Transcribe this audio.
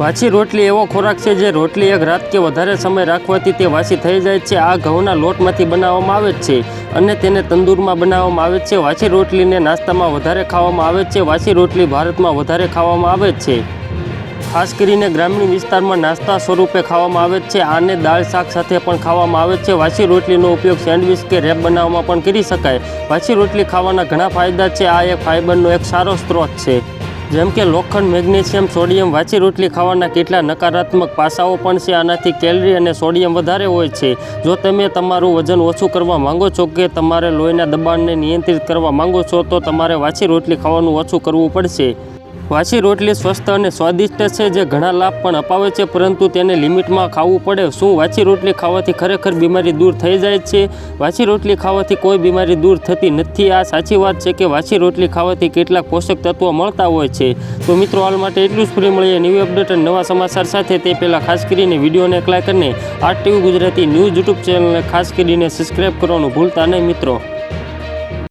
વાછી રોટલી એવો ખોરાક છે જે રોટલી એક રાત કે વધારે સમય રાખવાથી તે વાસી થઈ જાય છે. આ ઘઉંના લોટમાંથી બનાવવામાં આવે છે અને તેને તંદૂરમાં બનાવવામાં આવે છે. વાછી રોટલીને નાસ્તામાં વધારે ખાવામાં આવે છે. વાછી રોટલી ભારતમાં વધારે ખાવામાં આવે છે. ખાસ કરીને ગ્રામીણ વિસ્તારમાં નાસ્તા સ્વરૂપે ખાવામાં આવે છે. આને દાળ, શાક સાથે પણ ખાવામાં આવે છે. વાસી રોટલીનો ઉપયોગ સેન્ડવિચ કે રેપ બનાવવામાં પણ કરી શકાય. વાસી રોટલી ખાવાના ઘણા ફાયદા છે. આ એક ફાઇબરનો એક સારો સ્ત્રોત છે. જેમ કે લોખંડ, મેગ્નેશિયમ, સોડિયમ, વાચી રોટલી ખાવાના કેટલા નકારાત્મક પાસાઓ પણ છે. આનાથી કેલરી અને સોડિયમ વધારે હોય છે. જો તમે તમારું વજન ઓછું કરવા માંગો છો કે તમારે લોહીના દબાણને નિયંત્રિત કરવા માંગો છો, તો તમારે વાચી રોટલી ખાવાનું ઓછું કરવું પડશે. વાસી રોટલી સ્વસ્થ અને સ્વાદિષ્ટ છે જે ઘણા લાભ પણ અપાવે છે, પરંતુ તેને લિમિટમાં ખાવું પડે. શું વાસી રોટલી ખાવાથી ખરેખર બીમારી દૂર થઈ જાય છે? વાસી રોટલી ખાવાથી કોઈ બીમારી દૂર થતી નથી. આ સાચી વાત છે કે વાસી રોટલી ખાવાથી કેટલાક પોષક તત્વો મળતા હોય છે. તો મિત્રો, હાલ માટે એટલું જ. ફ્રી મળીએ ન્યૂ અપડેટ અને નવા સમાચાર સાથે. તે પહેલાં ખાસ કરીને વિડીયોને એક કરીને R TV Gujarati news YouTube ચેનલને ખાસ કરીને સબસ્ક્રાઈબ કરવાનું ભૂલતા નહીં મિત્રો.